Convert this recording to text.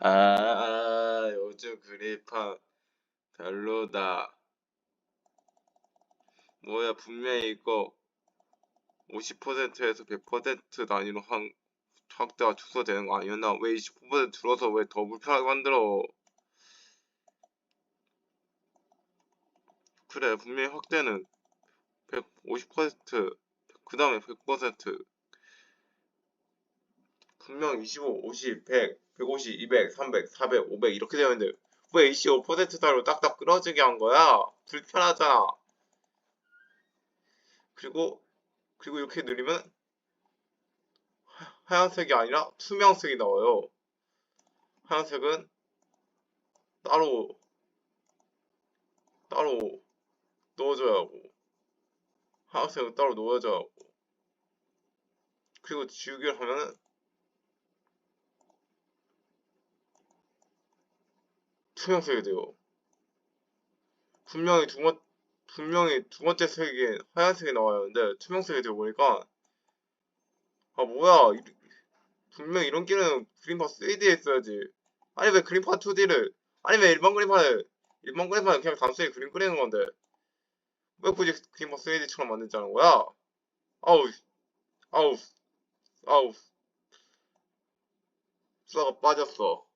아, 아 요즘 그래파 별로다. 뭐야 분명히 이거 50%에서 100% 단위로 한 확대가 축소되는 거 아니었나? 왜29% 줄어서 왜 더 불편하게 만들어? 그래 분명히 확대는 150%그 다음에 100% 분명 25, 50, 100, 150, 200, 300, 400, 500 이렇게 되어 있는데 왜 25% 단위로 딱딱 끊어지게 한 거야? 불편하잖아. 그리고 그리고 이렇게 누르면 하- 하얀색이 아니라 투명색이 나와요. 하얀색은 따로 따로 넣어줘야 하고 하얀색은 따로 넣어줘야 하고 그리고 지우개를 하면은 투명색이 돼요. 분명히 두 번, 분명히 두 번째 색이 하얀색이 나와야 하는데 투명색이 되어 보니까 아 뭐야. 이- 분명 이런 끼는 그림파 3D에 있어야지. 아니 왜 그림파 2D를 아니 왜 일반 그림파를 일반 그림파는 그냥 단순히 그림 그리는 건데 왜 굳이 그림파 3D처럼 만들자는 거야? 아우 아우 아우. 수다가 빠졌어